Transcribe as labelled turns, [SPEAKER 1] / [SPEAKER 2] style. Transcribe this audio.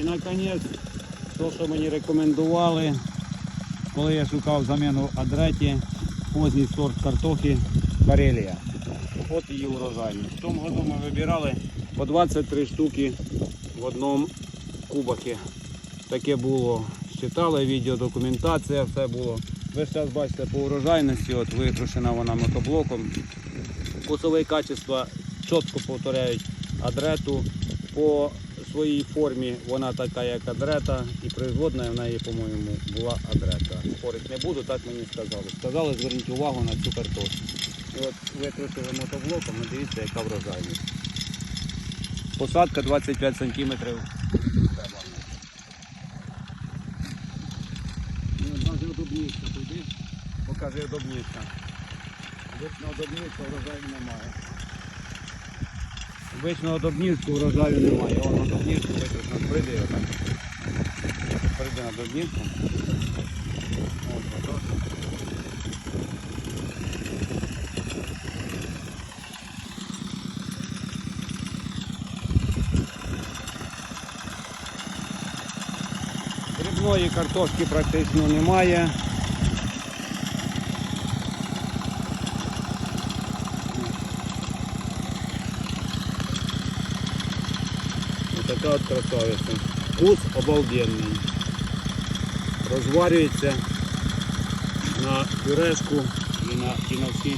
[SPEAKER 1] І наконець, то, що мені рекомендували, коли я шукав заміну Адреті, поздній сорт картохи Карелія. От її урожайність. В тому году ми вибирали по 23 штуки в одному кубакі. Таке було. Считали відео, документація, все було. Ви зараз бачите по урожайності, от витрушена вона мотоблоком. Вкусові качества чітко повторяють адрету. По своїй формі вона така, як адрета, і производна в неї, по-моєму, була адрета. Спорити не буду, так мені сказали. Сказали, зверніть увагу на цю картоплю. І от викрутили мотоблоком, і дивіться, яка врожайність. Посадка 25 см. Покажи удобніше, туди. Покажи удобніше. Вічно удобніше врожаю немає. Вічно удобніше врожаю немає. Вон удобніше витрушно прийде отак. Прийде на ось. Дрібної картошки практично немає. Така от красавиця. Вкус обалденний. Розварюється на пюрешку і на, і на всі